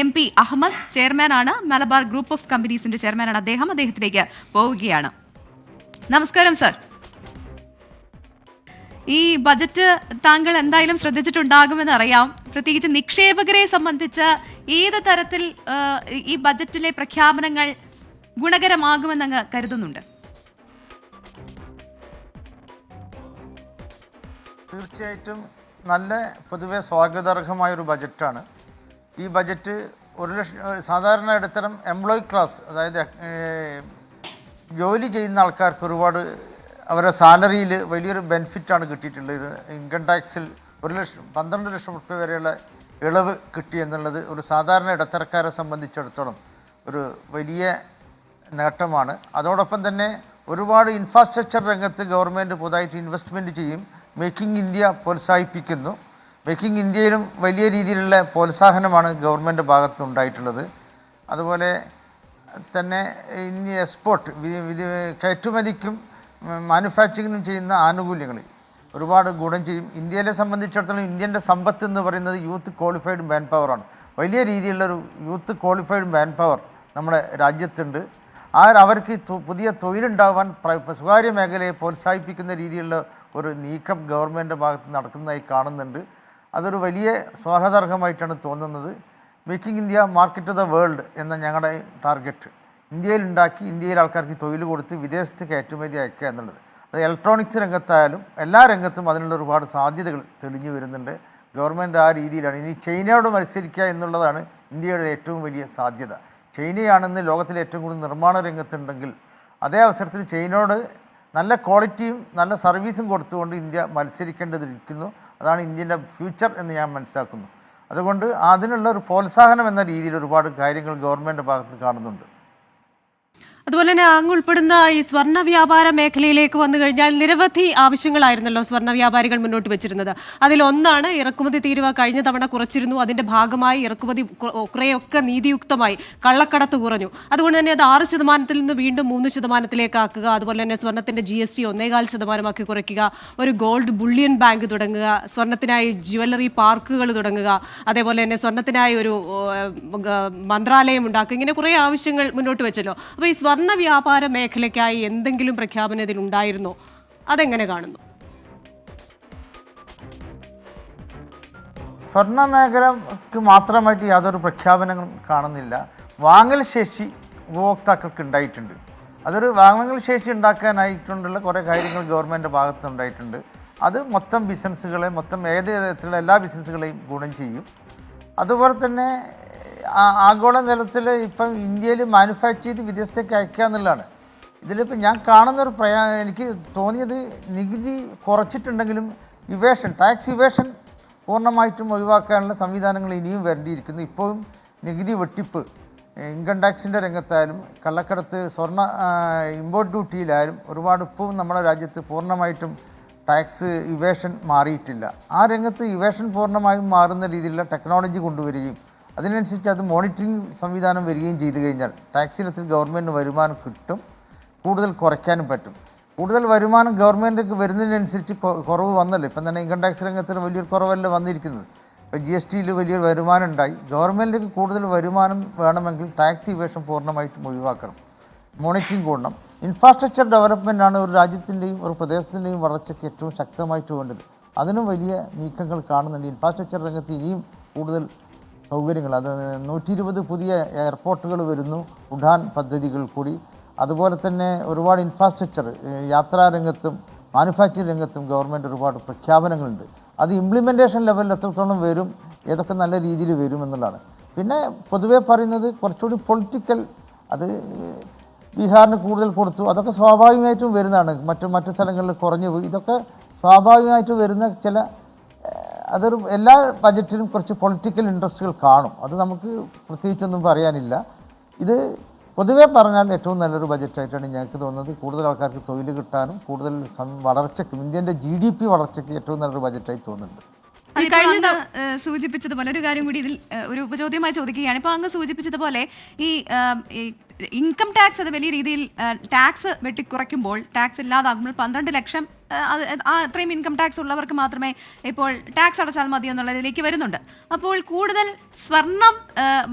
M P Ahmed ചെയർമാനാണ്. Malabar group of കമ്പനീസിന്റെ ചെയർമാനാണ്. അദ്ദേഹം അദ്ദേഹത്തിലേക്ക് പോവുകയാണ്. നമസ്കാരം സർ. ഈ ബജറ്റ് താങ്കൾ എന്തായാലും ശ്രദ്ധിച്ചിട്ടുണ്ടാകുമെന്ന് അറിയാം. പ്രത്യേകിച്ച് നിക്ഷേപകരെ സംബന്ധിച്ച് ഏത് തരത്തിൽ ഈ ബജറ്റിലെ പ്രഖ്യാപനങ്ങൾ ഗുണകരമാകുമെന്നങ്ങ് കരുതുന്നുണ്ട്? തീർച്ചയായിട്ടും നല്ല പൊതുവെ സ്വാഗതാർഹമായ ഒരു ബജറ്റാണ്. ഈ ബജറ്റ് ഒരു ലക്ഷം സാധാരണ ഇടത്തരം എംപ്ലോയി ക്ലാസ് അതായത് ജോലി ചെയ്യുന്ന ആൾക്കാർക്ക് ഒരുപാട് അവരുടെ സാലറിയിൽ വലിയൊരു ബെനിഫിറ്റാണ് കിട്ടിയിട്ടുള്ളത് ഇൻകം ടാക്സിൽ ഒരു ലക്ഷം പന്ത്രണ്ട് ലക്ഷം റുപ്യ വരെയുള്ള ഇളവ് കിട്ടി എന്നുള്ളത് ഒരു സാധാരണ ഇടത്തരക്കാരെ സംബന്ധിച്ചിടത്തോളം ഒരു വലിയ നേട്ടമാണ്. അതോടൊപ്പം തന്നെ ഒരുപാട് ഇൻഫ്രാസ്ട്രക്ചർ രംഗത്ത് ഗവൺമെന്റ് പുതുതായിട്ട് ഇൻവെസ്റ്റ്മെന്റ് ചെയ്യും മേക്കിംഗ് ഇന്ത്യ പ്രോത്സാഹിപ്പിക്കുന്നു. മേക്കിംഗ് ഇന്ത്യയിലും വലിയ രീതിയിലുള്ള പ്രോത്സാഹനമാണ് ഗവൺമെന്റ് ഭാഗത്ത് ഉണ്ടായിട്ടുള്ളത് അതുപോലെ തന്നെ ഇനി എക്സ്പോർട്ട് കയറ്റുമതിക്കും മാനുഫാക്ചറിങ്ങിനും ചെയ്യുന്ന ആനുകൂല്യങ്ങൾ ഒരുപാട് ഗുണം ചെയ്യും. ഇന്ത്യയിലെ സംബന്ധിച്ചിടത്തോളം ഇന്ത്യന്റെ സമ്പത്ത് എന്ന് പറയുന്നത് യൂത്ത് ക്വാളിഫൈഡ് മാൻ പവറാണ് വലിയ രീതിയിലുള്ളൊരു യൂത്ത് ക്വാളിഫൈഡ് മാൻ പവർ നമ്മുടെ രാജ്യത്തുണ്ട്. ആ അവർക്ക് പുതിയ തൊഴിലുണ്ടാവാൻ സ്വകാര്യ മേഖലയെ പ്രോത്സാഹിപ്പിക്കുന്ന രീതിയിലുള്ള ഒരു നീക്കം ഗവൺമെന്റ് ഭാഗത്ത് നടക്കുന്നതായി കാണുന്നുണ്ട്. അതൊരു വലിയ സ്വാഗതാർഹമായിട്ടാണ് തോന്നുന്നത്. Making India market the world എന്ന ഞങ്ങളുടെ ടാർഗറ്റ് ഇന്ത്യയിൽ ഉണ്ടാക്കി ഇന്ത്യയിൽ ആൾക്കാർക്ക് തൊഴിൽ കൊടുത്ത് വിദേശത്ത് കയറ്റുമതി അയക്കുക എന്നുള്ളത്. അത് ഇലക്ട്രോണിക്സ് രംഗത്തായാലും എല്ലാ രംഗത്തും അതിനുള്ള ഒരുപാട് സാധ്യതകൾ തെളിഞ്ഞു വരുന്നുണ്ട്. ഗവൺമെന്റ് ആ രീതിയിലാണ്. ഇനി ചൈനയോട് മത്സരിക്കുക എന്നുള്ളതാണ് ഇന്ത്യയുടെ ഏറ്റവും വലിയ സാധ്യത. ചൈനയാണെന്ന് ലോകത്തിലെ ഏറ്റവും കൂടുതൽ നിർമ്മാണ രംഗത്തുണ്ടെങ്കിൽ അതേ അവസരത്തിൽ ചൈനയോട് നല്ല ക്വാളിറ്റിയും നല്ല സർവീസും കൊടുത്തുകൊണ്ട് ഇന്ത്യ മത്സരിക്കേണ്ടതിരിക്കുന്നു. അതാണ് ഇന്ത്യന്റെ ഫ്യൂച്ചർ എന്ന് ഞാൻ മനസ്സിലാക്കുന്നു. അതുകൊണ്ട് അതിനുള്ള ഒരു പ്രോത്സാഹനം എന്ന രീതിയിൽ ഒരുപാട് കാര്യങ്ങൾ ഗവൺമെന്റ് ഭാഗത്ത് കാണുന്നുണ്ട്. അതുപോലെ തന്നെ അങ്ങ് ഉൾപ്പെടുന്ന ഈ സ്വർണ വ്യാപാര മേഖലയിലേക്ക് വന്നു കഴിഞ്ഞാൽ നിരവധി ആവശ്യങ്ങളായിരുന്നല്ലോ സ്വർണ വ്യാപാരികൾ മുന്നോട്ട് വെച്ചിരുന്നത്. അതിലൊന്നാണ് ഇറക്കുമതി തീരുവ കഴിഞ്ഞ തവണ കുറച്ചിരുന്നു. അതിന്റെ ഭാഗമായി ഇറക്കുമതി കുറേയൊക്കെ നീതിയുക്തമായി കള്ളക്കടത്ത് കുറഞ്ഞു. അതുകൊണ്ട് തന്നെ അത് ആറ് ശതമാനത്തിൽ നിന്ന് വീണ്ടും മൂന്ന് ശതമാനത്തിലേക്ക് ആക്കുക അതുപോലെ തന്നെ സ്വർണത്തിന്റെ ജി എസ് ടി ഒന്നേകാൽ ശതമാനമാക്കി കുറയ്ക്കുക. ഒരു ഗോൾഡ് ബുള്ളിയൻ ബാങ്ക് തുടങ്ങുക. സ്വർണത്തിനായി ജ്വല്ലറി പാർക്കുകൾ തുടങ്ങുക. അതേപോലെ തന്നെ സ്വർണത്തിനായി ഒരു മന്ത്രാലയം ഉണ്ടാക്കുക. ഇങ്ങനെ കുറേ ആവശ്യങ്ങൾ മുന്നോട്ട് വെച്ചല്ലോ. അപ്പോൾ ഈ സ്വർണ വ്യാപാര മേഖലയ്ക്കായി എന്തെങ്കിലും പ്രഖ്യാപനം ഇതിൽ ഉണ്ടായിരുന്നോ? അതെങ്ങനെ കാണുന്നു? സ്വർണ മേഖലക്ക് മാത്രമായിട്ട് യാതൊരു പ്രഖ്യാപനങ്ങളും കാണുന്നില്ല. വാങ്ങൽ ശേഷി ഉപഭോക്താക്കൾക്ക് ഉണ്ടായിട്ടുണ്ട്. അതൊരു വാങ്ങൽ ശേഷി ഉണ്ടാക്കാനായിട്ടുള്ള കുറേ കാര്യങ്ങൾ ഗവൺമെന്റ് ഭാഗത്ത് ഉണ്ടായിട്ടുണ്ട്. അത് മൊത്തം ബിസിനസ്സുകളെ മൊത്തം ഏത് തരത്തിലുള്ള എല്ലാ ബിസിനസ്സുകളെയും ഗുണം ചെയ്യും. അതുപോലെ തന്നെ ആഗോള നിലത്തിൽ ഇപ്പം ഇന്ത്യയിൽ മാനുഫാക്ചർ ചെയ്ത് വിദേശത്തേക്ക് അയക്കുക എന്നുള്ളതാണ്. ഇതിലിപ്പോൾ ഞാൻ കാണുന്നൊരു പ്രയാ എനിക്ക് തോന്നിയത് നികുതി കുറച്ചിട്ടുണ്ടെങ്കിലും ഇവേഷൻ ടാക്സ് ഇവേഷൻ പൂർണമായിട്ടും ഒഴിവാക്കാനുള്ള സംവിധാനങ്ങൾ ഇനിയും വരേണ്ടിയിരിക്കുന്നു. ഇപ്പോഴും നികുതി വെട്ടിപ്പ് ഇൻകം ടാക്സിന്റെ രംഗത്തായാലും കള്ളക്കടത്ത് സ്വർണ ഇമ്പോർട്ട് ഡ്യൂട്ടിയിലായാലും ഒരുപാട് ഇപ്പവും നമ്മുടെ രാജ്യത്ത് പൂർണമായിട്ടും ടാക്സ് ഇവേഷൻ മാറിയിട്ടില്ല. ആ രംഗത്ത് ഇവേഷൻ പൂർണമായും മാറുന്ന രീതിയിലുള്ള ടെക്നോളജി കൊണ്ടുവരികയും അതിനനുസരിച്ച് അത് മോണിറ്ററിംഗ് സംവിധാനം വരികയും ചെയ്തു കഴിഞ്ഞാൽ ടാക്സ് ഇനത്തിൽ ഗവൺമെന്റിന് വരുമാനം കിട്ടും കൂടുതൽ കുറയ്ക്കാനും പറ്റും. കൂടുതൽ വരുമാനം ഗവൺമെന്റിലേക്ക് വരുന്നതിനനുസരിച്ച് കുറവ് വന്നല്ലോ. ഇപ്പം തന്നെ ഇൻകം ടാക്സ് രംഗത്തിന് വലിയൊരു കുറവല്ല വന്നിരിക്കുന്നത്. ഇപ്പോൾ ജി എസ് ടിയിൽ വലിയൊരു വരുമാനം ഉണ്ടായി. ഗവൺമെന്റിലേക്ക് കൂടുതൽ വരുമാനം വേണമെങ്കിൽ ടാക്സ് ഇവേഷൻ പൂർണമായിട്ടും ഒഴിവാക്കണം. മോണിറ്ററിംഗ് കൂടണം. ഇൻഫ്രാസ്ട്രക്ചർ ഡെവലപ്മെന്റ് ഒരു രാജ്യത്തിന്റെയും ഒരു പ്രദേശത്തിന്റെയും വളർച്ചയ്ക്ക് ഏറ്റവും ശക്തമായിട്ട് വേണ്ടത്. അതിനും വലിയ നീക്കങ്ങൾ കാണുന്നുണ്ട്. ഇൻഫ്രാസ്ട്രക്ചർ രംഗത്ത് ഇനിയും കൂടുതൽ സൗകര്യങ്ങൾ. അത് നൂറ്റി ഇരുപത് പുതിയ എയർപോർട്ടുകൾ വരുന്നു ഉഡാൻ പദ്ധതികൾ കൂടി. അതുപോലെ തന്നെ ഒരുപാട് ഇൻഫ്രാസ്ട്രക്ചർ യാത്രാ രംഗത്തും മാനുഫാക്ചറിംഗ് രംഗത്തും ഗവൺമെന്റ് ഒരുപാട് പ്രഖ്യാപനങ്ങളുണ്ട്. അത് ഇംപ്ലിമെന്റേഷൻ ലെവലിൽ എത്രത്തോളം വരും ഏതൊക്കെ നല്ല രീതിയിൽ വരും എന്നുള്ളതാണ്. പിന്നെ പൊതുവേ പറയുന്നത് കുറച്ചുകൂടി പൊളിറ്റിക്കൽ അത് ബീഹാറിന് കൂടുതൽ കൊടുത്തു. അതൊക്കെ സ്വാഭാവികമായിട്ടും വരുന്നതാണ്. മറ്റു മറ്റു സ്ഥലങ്ങളിൽ കുറഞ്ഞു പോയി. ഇതൊക്കെ സ്വാഭാവികമായിട്ടും വരുന്ന ചില അതൊരു എല്ലാ ബജറ്റിലും കുറച്ച് പൊളിറ്റിക്കൽ ഇൻട്രസ്റ്റുകൾ കാണും. അത് നമുക്ക് പ്രത്യേകിച്ചൊന്നും പറയാനില്ല. ഇത് പൊതുവേ പറഞ്ഞാൽ ഏറ്റവും നല്ലൊരു ബജറ്റായിട്ടാണ് ഞങ്ങൾക്ക് തോന്നുന്നത്. കൂടുതൽ ആൾക്കാർക്ക് തൊഴിൽ കിട്ടാനും കൂടുതൽ വളർച്ചയ്ക്കും ഇന്ത്യന്റെ ജി ഡി പി വളർച്ചയ്ക്ക് ഏറ്റവും നല്ലൊരു ബജറ്റായി തോന്നുന്നുണ്ട്. കഴിഞ്ഞ സൂചിപ്പിച്ചതുപോലെ ഒരു കാര്യം കൂടി ഇതിൽ ഒരു ഉപചോദ്യമായി ചോദിക്കുകയാണ്. ഇപ്പോൾ അങ്ങ് സൂചിപ്പിച്ചതുപോലെ ഈ ഇൻകം ടാക്സ് അത് വലിയ രീതിയിൽ ടാക്സ് വെട്ടിക്കുറയ്ക്കുമ്പോൾ ടാക്സ് ഇല്ലാതാകുമ്പോൾ പന്ത്രണ്ട് ലക്ഷം അത്രയും ഇൻകം ടാക്സ് ഉള്ളവർക്ക് മാത്രമേ ഇപ്പോൾ ടാക്സ് അടച്ചാൽ മതി എന്നുള്ളതിലേക്ക് വരുന്നുണ്ട്. അപ്പോൾ കൂടുതൽ സ്വർണം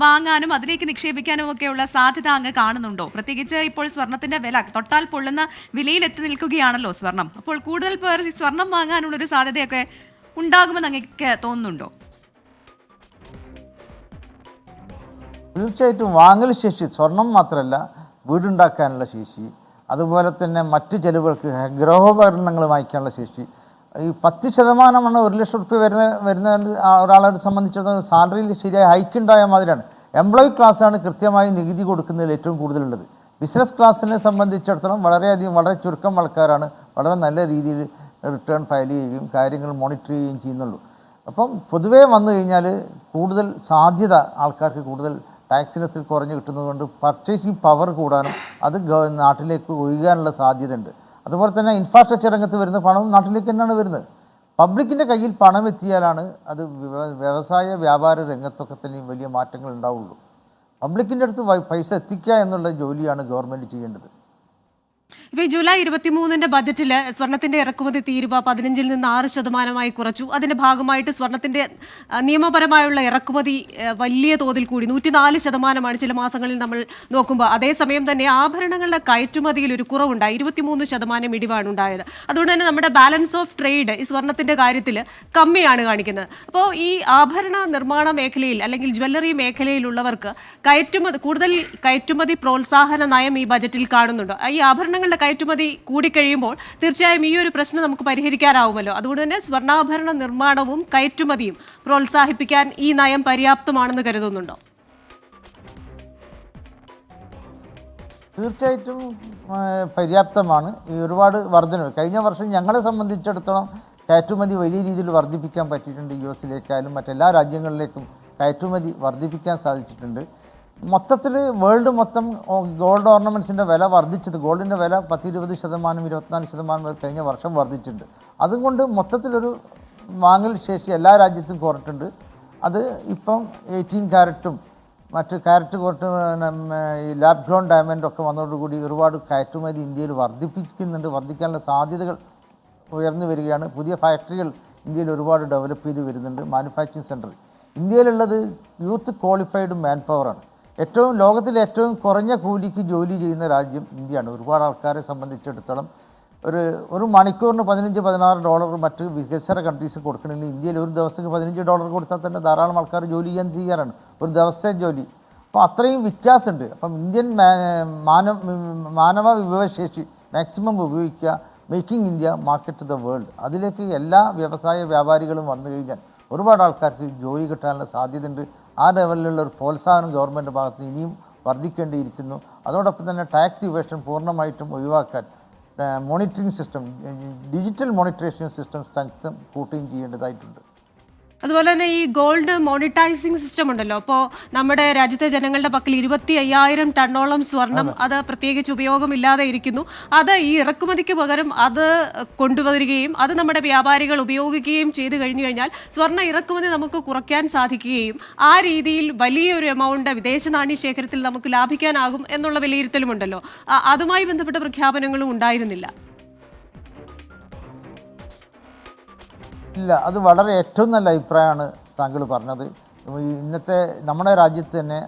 വാങ്ങാനും അതിലേക്ക് നിക്ഷേപിക്കാനും ഒക്കെയുള്ള സാധ്യത അങ്ങ് കാണുന്നുണ്ടോ? പ്രത്യേകിച്ച് ഇപ്പോൾ സ്വർണത്തിന്റെ വില തൊട്ടാൽ പൊള്ളുന്ന വിലയിൽ എത്തി നിൽക്കുകയാണല്ലോ സ്വർണം. അപ്പോൾ കൂടുതൽ പേർ സ്വർണം വാങ്ങാനുള്ളൊരു സാധ്യതയൊക്കെ ഉണ്ടാകുമെന്ന് അങ്ങക്ക് തോന്നുന്നുണ്ടോ? തീർച്ചയായിട്ടും വാങ്ങൽ ശേഷി സ്വർണം മാത്രമല്ല വീടുണ്ടാക്കാനുള്ള ശേഷി അതുപോലെ തന്നെ മറ്റു ചെലവുകൾക്ക് ഗൃഹോപകരണങ്ങൾ വാങ്ങിക്കാനുള്ള ശേഷി. ഈ പത്ത് ശതമാനമാണ് ഒരു ലക്ഷം റുപ്യ വരുന്ന വരുന്ന ഒരാളെ സംബന്ധിച്ചിടത്തോളം സാലറിയിൽ ശരിയായ ഹൈക്ക് ഉണ്ടായ മാതിരിയാണ്. എംപ്ലോയി ക്ലാസ്സാണ് കൃത്യമായി നികുതി കൊടുക്കുന്നതിൽ ഏറ്റവും കൂടുതലുള്ളത്. ബിസിനസ് ക്ലാസ്സിനെ സംബന്ധിച്ചിടത്തോളം വളരെയധികം വളരെ ചുരുക്കം ആൾക്കാരാണ് വളരെ നല്ല രീതിയിൽ റിട്ടേൺ ഫയൽ ചെയ്യുകയും കാര്യങ്ങൾ മോണിറ്റർ ചെയ്യുകയും ചെയ്യുന്നുള്ളൂ. അപ്പം പൊതുവേ വന്നു കഴിഞ്ഞാൽ കൂടുതൽ സാധ്യത ആൾക്കാർക്ക് കൂടുതൽ ടാക്സ് കുറഞ്ഞ് കിട്ടുന്നതുകൊണ്ട് പർച്ചേസിങ് പവർ കൂടാനും അത് നാട്ടിലേക്ക് ഒഴുകാനുള്ള സാധ്യതയുണ്ട്. അതുപോലെ തന്നെ ഇൻഫ്രാസ്ട്രക്ചർ രംഗത്ത് വരുന്ന പണവും നാട്ടിലേക്ക് തന്നെയാണ് വരുന്നത്. പബ്ലിക്കിന്റെ കയ്യിൽ പണം എത്തിയാലാണ് അത് വ്യവസായ വ്യാപാര രംഗത്തൊക്കെ തന്നെ വലിയ മാറ്റങ്ങൾ ഉണ്ടാവുള്ളൂ. പബ്ലിക്കിന്റെ അടുത്ത് പൈസ എത്തിക്കുക എന്നുള്ള ജോലിയാണ് ഗവൺമെന്റ് ചെയ്യേണ്ടത്. ഇപ്പൊ ഈ ജൂലൈ ഇരുപത്തിമൂന്നിന്റെ ബജറ്റിൽ സ്വർണത്തിന്റെ ഇറക്കുമതി തീരുവ പതിനഞ്ചിൽ നിന്ന് ആറ് ശതമാനമായി കുറച്ചു. അതിന്റെ ഭാഗമായിട്ട് സ്വർണത്തിന്റെ നിയമപരമായുള്ള ഇറക്കുമതി വലിയ തോതിൽ കൂടി നൂറ്റിനാല് ശതമാനമാണ് ചില മാസങ്ങളിൽ നമ്മൾ നോക്കുമ്പോൾ അതേസമയം തന്നെ ആഭരണങ്ങളുടെ കയറ്റുമതിയിൽ ഒരു കുറവുണ്ടായി. ഇരുപത്തിമൂന്ന് ശതമാനം ഇടിവാണ് ഉണ്ടായത്. അതുകൊണ്ട് തന്നെ നമ്മുടെ ബാലൻസ് ഓഫ് ട്രേഡ് ഈ സ്വർണത്തിന്റെ കാര്യത്തിൽ കമ്മിയാണ് കാണിക്കുന്നത്. അപ്പോൾ ഈ ആഭരണ നിർമ്മാണ മേഖലയിൽ അല്ലെങ്കിൽ ജ്വല്ലറി മേഖലയിലുള്ളവർക്ക് കയറ്റുമതി കൂടുതൽ കയറ്റുമതി പ്രോത്സാഹന നയം ഈ ബജറ്റിൽ കാണുന്നുണ്ടോ. ഈ ആഭരണങ്ങളുടെ കയറ്റുമതി കൂടിക്കഴിയുമ്പോൾ തീർച്ചയായും ഈ ഒരു പ്രശ്നം നമുക്ക് പരിഹരിക്കാനാവുമല്ലോ. അതുകൊണ്ട് തന്നെ സ്വർണാഭരണ നിർമ്മാണവും കയറ്റുമതിയും പ്രോത്സാഹിപ്പിക്കാൻ ഈ നയം പര്യാപ്തമാണെന്ന് കരുതുന്നുണ്ടോ? തീർച്ചയായിട്ടും പര്യാപ്തമാണ്. ഒരുപാട് വർധനവ്. കഴിഞ്ഞ വർഷം ഞങ്ങളെ സംബന്ധിച്ചിടത്തോളം കയറ്റുമതി വലിയ രീതിയിൽ വർദ്ധിപ്പിക്കാൻ പറ്റിയിട്ടുണ്ട്. യു എസിലേക്കായാലും മറ്റെല്ലാ രാജ്യങ്ങളിലേക്കും കയറ്റുമതി വർദ്ധിപ്പിക്കാൻ സാധിച്ചിട്ടുണ്ട്. മൊത്തത്തിൽ വേൾഡ് മൊത്തം ഗോൾഡ് ഓർണമെന്റ്സിന്റെ വില വർദ്ധിച്ചത് ഗോൾഡിന്റെ വില പത്തിരുപത് ശതമാനം ഇരുപത്തിനാല് ശതമാനം വരെ കഴിഞ്ഞ വർഷം വർദ്ധിച്ചിട്ടുണ്ട്. അതുകൊണ്ട് മൊത്തത്തിലൊരു വാങ്ങൽ ശേഷി എല്ലാ രാജ്യത്തും കുറഞ്ഞിട്ടുണ്ട് അത് ഇപ്പം എയ്റ്റീൻ ക്യാരറ്റും മറ്റ് കാരറ്റ് കോട്ട് ഈ ലാബ് ഗ്രോൺ ഡയമണ്ട് ഒക്കെ വന്നതോടുകൂടി ഒരുപാട് കയറ്റുമതി ഇന്ത്യയിൽ വർദ്ധിപ്പിക്കുന്നുണ്ട്. വർദ്ധിക്കാനുള്ള സാധ്യതകൾ ഉയർന്നു വരികയാണ്. പുതിയ ഫാക്ടറികൾ ഇന്ത്യയിൽ ഒരുപാട് ഡെവലപ്പ് ചെയ്ത് വരുന്നുണ്ട്. മാനുഫാക്ചറിങ് സെന്റർ ഇന്ത്യയിലുള്ളത് യൂത്ത് ക്വാളിഫൈഡ് മാൻ പവറാണ് ഏറ്റവും ലോകത്തിലെ ഏറ്റവും കുറഞ്ഞ കൂലിക്ക് ജോലി ചെയ്യുന്ന രാജ്യം ഇന്ത്യയാണ്. ഒരുപാട് ആൾക്കാരെ സംബന്ധിച്ചിടത്തോളം ഒരു ഒരു മണിക്കൂറിന് പതിനഞ്ച് പതിനാറ് ഡോളർ മറ്റ് വികസന കൺട്രീസ് കൊടുക്കണമെങ്കിൽ ഇന്ത്യയിൽ ഒരു ദിവസത്തേക്ക് പതിനഞ്ച് ഡോളർ കൊടുത്താൽ തന്നെ ധാരാളം ആൾക്കാർ ജോലി ചെയ്യാൻ തയ്യാറാണ്. ഒരു ദിവസത്തെ ജോലി. അപ്പോൾ അത്രയും വ്യത്യാസമുണ്ട്. അപ്പം ഇന്ത്യൻ മാനവ മാനവ വിഭവശേഷി മാക്സിമം ഉപയോഗിക്കുക. Making India market the world അതിലേക്ക് എല്ലാ വ്യവസായ വ്യാപാരികളും വന്നു കഴിഞ്ഞാൽ ഒരുപാട് ആൾക്കാർക്ക് ജോലി കിട്ടാനുള്ള സാധ്യതയുണ്ട്. ആ ലെവലിലുള്ള ഒരു പ്രോത്സാഹനം ഗവൺമെന്റ് ഭാഗത്ത് ഇനിയും വർദ്ധിക്കേണ്ടിയിരിക്കുന്നു. അതോടൊപ്പം തന്നെ ടാക്സ് ഇവേഷൻ പൂർണമായിട്ടും ഒഴിവാക്കാൻ monitoring system digital monitoration system strength കൂട്ടുകയും ചെയ്യേണ്ടതായിട്ടുണ്ട്. അതുപോലെ തന്നെ ഈ ഗോൾഡ് മോണിറ്റൈസിംഗ് സിസ്റ്റം ഉണ്ടല്ലോ. അപ്പോൾ നമ്മുടെ രാജ്യത്തെ ജനങ്ങളുടെ പക്കൽ ഇരുപത്തി അയ്യായിരം ടണ്ണോളം സ്വർണം അത്. പ്രത്യേകിച്ച് ഉപയോഗമില്ലാതെ ഇരിക്കുന്നു. അത് ഈ ഇറക്കുമതിക്ക് പകരം അത് കൊണ്ടുവരികയും അത് നമ്മുടെ വ്യാപാരികൾ ഉപയോഗിക്കുകയും ചെയ്തു കഴിഞ്ഞു കഴിഞ്ഞാൽ സ്വർണ ഇറക്കുമതി നമുക്ക് കുറയ്ക്കാൻ സാധിക്കുകയും ആ രീതിയിൽ വലിയൊരു എമൗണ്ട് വിദേശ നാണ്യ ശേഖരത്തിൽ നമുക്ക് ലാഭിക്കാനാകും എന്നുള്ള വിലയിരുത്തലുമുണ്ടല്ലോ. അതുമായി ബന്ധപ്പെട്ട പ്രഖ്യാപനങ്ങളും ഉണ്ടായിരുന്നില്ല. ഇല്ല അത് വളരെ ഏറ്റവും നല്ല അഭിപ്രായമാണ് താങ്കൾ പറഞ്ഞത്. ഇന്നത്തെ നമ്മുടെ രാജ്യത്ത് തന്നെ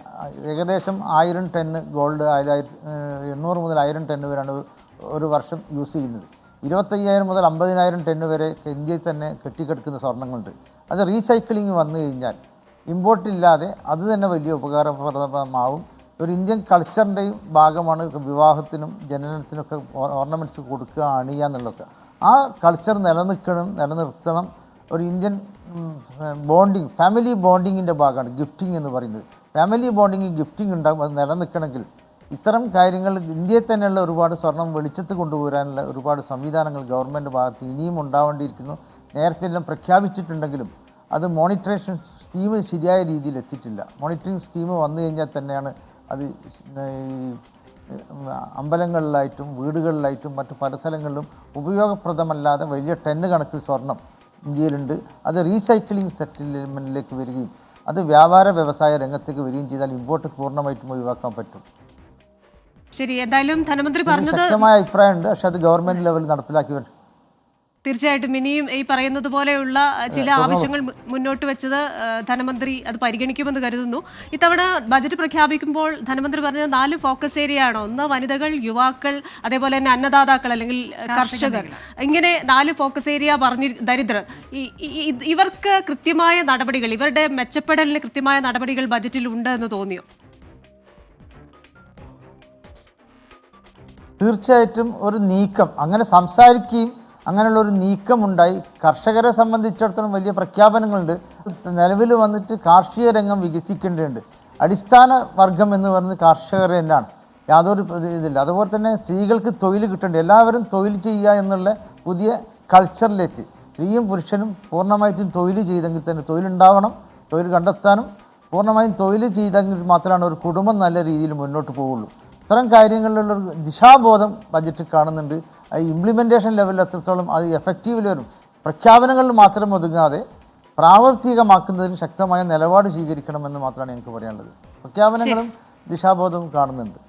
ഏകദേശം ആയിരം ടണ്ണ് ഗോൾഡ് എണ്ണൂറ് മുതൽ ആയിരം ടണ്ണ് വരെയാണ് ഒരു വർഷം യൂസ് ചെയ്യുന്നത്. ഇരുപത്തയ്യായിരം മുതൽ അമ്പതിനായിരം ടണ്ണ് വരെ ഇന്ത്യയിൽ തന്നെ കെട്ടിക്കിടക്കുന്ന സ്വർണങ്ങളുണ്ട് അത് റീസൈക്ലിംഗ് വന്നു കഴിഞ്ഞാൽ ഇമ്പോർട്ടില്ലാതെ അത് തന്നെ വലിയ ഉപകാരപ്രദമാവും. ഒരു ഇന്ത്യൻ കൾച്ചറിന്റെയും ഭാഗമാണ് വിവാഹത്തിനും ജനനത്തിനൊക്കെ ഓർണമെന്റ്സ് കൊടുക്കുക അണിയുക എന്നുള്ളതൊക്കെ. ആ കൾച്ചർ നിലനിൽക്കണം നിലനിർത്തണം. ഒരു ഇന്ത്യൻ ബോണ്ടിങ് ഫാമിലി ബോണ്ടിങ്ങിന്റെ ഭാഗമാണ് ഗിഫ്റ്റിംഗ് എന്ന് പറയുന്നത്. ഫാമിലി ബോണ്ടിങ് ഗിഫ്റ്റിംഗ് ഉണ്ടാകും അത് നിലനിൽക്കണമെങ്കിൽ ഇത്തരം കാര്യങ്ങൾ ഇന്ത്യയിൽ തന്നെയുള്ള ഒരുപാട് സ്വർണം വെളിച്ചത്ത് കൊണ്ടുവരാനുള്ള ഒരുപാട് സംവിധാനങ്ങൾ ഗവൺമെന്റ് ഭാഗത്ത് ഇനിയും ഉണ്ടാവേണ്ടിയിരിക്കുന്നു. നേരത്തെ എല്ലാം പ്രഖ്യാപിച്ചിട്ടുണ്ടെങ്കിലും അത് മോണിറ്ററേഷൻ സ്കീം ശരിയായ രീതിയിൽ എത്തിയിട്ടില്ല. മോണിറ്ററിങ് സ്കീം വന്നു കഴിഞ്ഞാൽ തന്നെയാണ് അത് അമ്പലങ്ങളിലായിട്ടും വീടുകളിലായിട്ടും മറ്റു പല സ്ഥലങ്ങളിലും ഉപയോഗപ്രദമല്ലാതെ വലിയ ടെന്ന് കണക്കിൽ സ്വർണം ഇന്ത്യയിലുണ്ട്. അത് റീസൈക്ലിംഗ് സെറ്റിൽമെന്റിലേക്ക് വരികയും അത് വ്യാപാര വ്യവസായ രംഗത്തേക്ക് വരികയും ചെയ്താൽ ഇമ്പോർട്ട് പൂർണമായിട്ടും ഒഴിവാക്കാൻ പറ്റും. ശരി ഏതായാലും ധനമന്ത്രി പറഞ്ഞത് ശക്തമായ അഭിപ്രായമുണ്ട്. പക്ഷെ അത് ഗവൺമെന്റ് ലെവലിൽ നടപ്പിലാക്കി തീർച്ചയായിട്ടും ഇനിയും ഈ പറയുന്നത് പോലെയുള്ള ചില ആവശ്യങ്ങൾ മുന്നോട്ട് വെച്ചത് ധനമന്ത്രി അത് പരിഗണിക്കുമെന്ന് കരുതുന്നു. ഇത്തവണ ബജറ്റ് പ്രഖ്യാപിക്കുമ്പോൾ ധനമന്ത്രി പറഞ്ഞ നാല് ഫോക്കസ് ഏരിയ ആണ്? ഒന്ന് വനിതകൾ യുവാക്കൾ അതേപോലെ തന്നെ അന്നദാതാക്കൾ അല്ലെങ്കിൽ കർഷകർ. ഇങ്ങനെ നാല് ഫോക്കസ് ഏരിയ പറഞ്ഞി ദരിദ്രർ. ഇവർക്ക് കൃത്യമായ നടപടികൾ ഇവരുടെ മെച്ചപ്പെടലിന് കൃത്യമായ നടപടികൾ ബജറ്റിൽ ഉണ്ട് എന്ന് തോന്നിയോ? തീർച്ചയായിട്ടും ഒരു നീക്കം. അങ്ങനെ സംസാരിക്കുകയും അങ്ങനെയുള്ള ഒരു നീക്കം ഉണ്ടായി കർഷകരെ സംബന്ധിച്ചിടത്തോളം വലിയ പ്രഖ്യാപനങ്ങളുണ്ട്. നിലവിൽ വന്നിട്ട് കാർഷിക രംഗം വികസിക്കേണ്ടതുണ്ട്. അടിസ്ഥാന വർഗം എന്ന് പറയുന്നത് കർഷകർ തന്നെയാണ്. യാതൊരു ഇത് ഇതില്ല. അതുപോലെ തന്നെ സ്ത്രീകൾക്ക് തൊഴിൽ കിട്ടേണ്ട. എല്ലാവരും തൊഴിൽ ചെയ്യുക എന്നുള്ള പുതിയ കൾച്ചറിലേക്ക് സ്ത്രീയും പുരുഷനും പൂർണമായിട്ടും തൊഴിൽ ചെയ്തെങ്കിൽ തന്നെ തൊഴിലുണ്ടാവണം. തൊഴിൽ കണ്ടെത്താനും പൂർണമായും തൊഴിൽ ചെയ്തെങ്കിൽ മാത്രമാണ് ഒരു കുടുംബം നല്ല രീതിയിൽ മുന്നോട്ട് പോവുള്ളൂ. ഇത്തരം കാര്യങ്ങളിലുള്ള ദിശാബോധം ബജറ്റ് കാണുന്നുണ്ട്. ഇംപ്ലിമെന്റേഷൻ ലെവലിൽ എത്രത്തോളം അത് എഫക്റ്റീവിൽ വരും പ്രഖ്യാപനങ്ങളിൽ മാത്രം ഒതുങ്ങാതെ പ്രാവർത്തികമാക്കുന്നതിന് ശക്തമായ നിലപാട് സ്വീകരിക്കണമെന്ന് മാത്രമാണ് എനിക്ക് പറയാനുള്ളത്. പ്രഖ്യാപനങ്ങളും ദിശാബോധവും കാണുന്നുണ്ട്.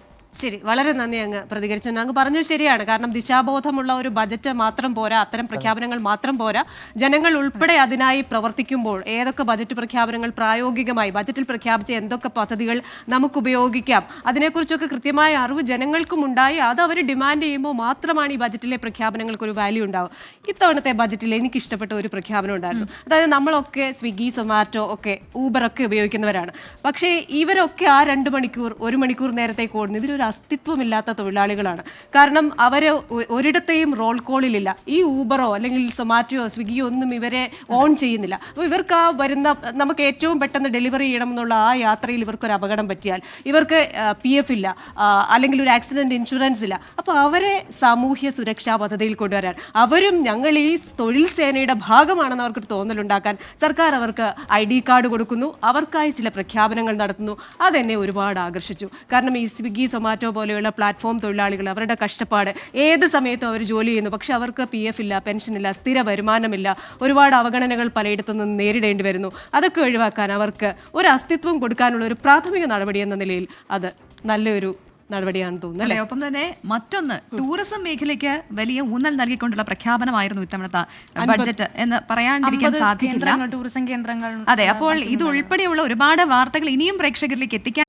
ശരി വളരെ നന്ദി അങ്ങ് പ്രതികരിച്ചു. അങ്ങ് പറഞ്ഞത് ശരിയാണ്. കാരണം ദിശാബോധമുള്ള ഒരു ബജറ്റ് മാത്രം പോരാ അത്തരം പ്രഖ്യാപനങ്ങൾ മാത്രം പോരാ. ജനങ്ങൾ ഉൾപ്പെടെ അതിനായി പ്രവർത്തിക്കുമ്പോൾ ഏതൊക്കെ ബജറ്റ് പ്രഖ്യാപനങ്ങൾ പ്രായോഗികമായി ബജറ്റിൽ പ്രഖ്യാപിച്ച എന്തൊക്കെ പദ്ധതികൾ നമുക്ക് ഉപയോഗിക്കാം അതിനെക്കുറിച്ചൊക്കെ കൃത്യമായ അറിവ് ജനങ്ങൾക്കും ഉണ്ടായി അത് അവർ ഡിമാൻഡ് ചെയ്യുമ്പോൾ മാത്രമാണ് ഈ ബജറ്റിലെ പ്രഖ്യാപനങ്ങൾക്ക് ഒരു വാല്യൂ ഉണ്ടാവും ഇത്തവണത്തെ ബജറ്റിൽ എനിക്ക് ഇഷ്ടപ്പെട്ട ഒരു പ്രഖ്യാപനം ഉണ്ടായിരുന്നു. അതായത് നമ്മളൊക്കെ സ്വിഗ്ഗി സൊമാറ്റോ ഒക്കെ ഊബറൊക്കെ ഉപയോഗിക്കുന്നവരാണ്. പക്ഷേ ഇവരൊക്കെ ആ രണ്ട് മണിക്കൂർ ഒരു മണിക്കൂർ നേരത്തേക്ക് ഓടുന്നു. ഇവരൊരു അസ്തിത്വമില്ലാത്ത തൊഴിലാളികളാണ്. കാരണം അവരെ ഒരിടത്തെയും റോൾ കോളിലില്ല ഈ ഊബറോ അല്ലെങ്കിൽ സൊമാറ്റോയോ സ്വിഗ്ഗിയോ ഒന്നും ഇവരെ ഓൺ ചെയ്യുന്നില്ല. അപ്പോൾ ഇവർക്ക് ആ വരുന്ന നമുക്ക് ഏറ്റവും പെട്ടെന്ന് ഡെലിവറി ചെയ്യണം എന്നുള്ള ആ യാത്രയിൽ ഇവർക്കൊരു അപകടം പറ്റിയാൽ ഇവർക്ക് പി എഫ് ഇല്ല. അല്ലെങ്കിൽ ഒരു ആക്സിഡന്റ് ഇൻഷുറൻസ് ഇല്ല. അപ്പോൾ അവരെ സാമൂഹ്യ സുരക്ഷാ പദ്ധതിയിൽ കൊണ്ടുവരാൻ അവരും ഞങ്ങൾ ഈ തൊഴിൽ സേനയുടെ ഭാഗമാണെന്ന് അവർക്കൊരു തോന്നലുണ്ടാക്കാൻ സർക്കാർ അവർക്ക് ഐ ഡി കാർഡ് കൊടുക്കുന്നു. അവർക്കായി ചില പ്രഖ്യാപനങ്ങൾ നടത്തുന്നു. അതെന്നെ ഒരുപാട് ആകർഷിച്ചു. കാരണം ഈ സ്വിഗ്ഗി സൊമാറ്റോ പോലെയുള്ള പ്ലാറ്റ്ഫോം തൊഴിലാളികൾ അവരുടെ കഷ്ടപ്പാട് ഏത് സമയത്തും അവർ ജോലി ചെയ്യുന്നു. പക്ഷെ അവർക്ക് പി എഫ് ഇല്ല പെൻഷൻ ഇല്ല സ്ഥിര വരുമാനമില്ല ഒരുപാട് അവഗണനകൾ പലയിടത്തു നിന്ന് നേരിടേണ്ടി വരുന്നു. അതൊക്കെ ഒഴിവാക്കാൻ അവർക്ക് ഒരു അസ്തിത്വം കൊടുക്കാനുള്ള ഒരു പ്രാഥമിക നടപടി എന്ന നിലയിൽ അത് നല്ലൊരു നടപടിയാണ് തോന്നുന്നു അല്ലെ? ഒപ്പം തന്നെ മറ്റൊന്ന് ടൂറിസം മേഖലയ്ക്ക് വലിയ ഊന്നൽ നൽകിക്കൊണ്ടുള്ള പ്രഖ്യാപനമായിരുന്നു ഇത്തവണത്തെ ബഡ്ജറ്റ് എന്ന് പറയാണ്ടിരിക്കാൻ സാധിക്കില്ല. ടൂറിസം കേന്ദ്രങ്ങൾ അതെ അപ്പോൾ ഇത് ഉൾപ്പെടെയുള്ള ഒരുപാട് വാർത്തകൾ ഇനിയും പ്രേക്ഷകരിലേക്ക് എത്തിക്കാൻ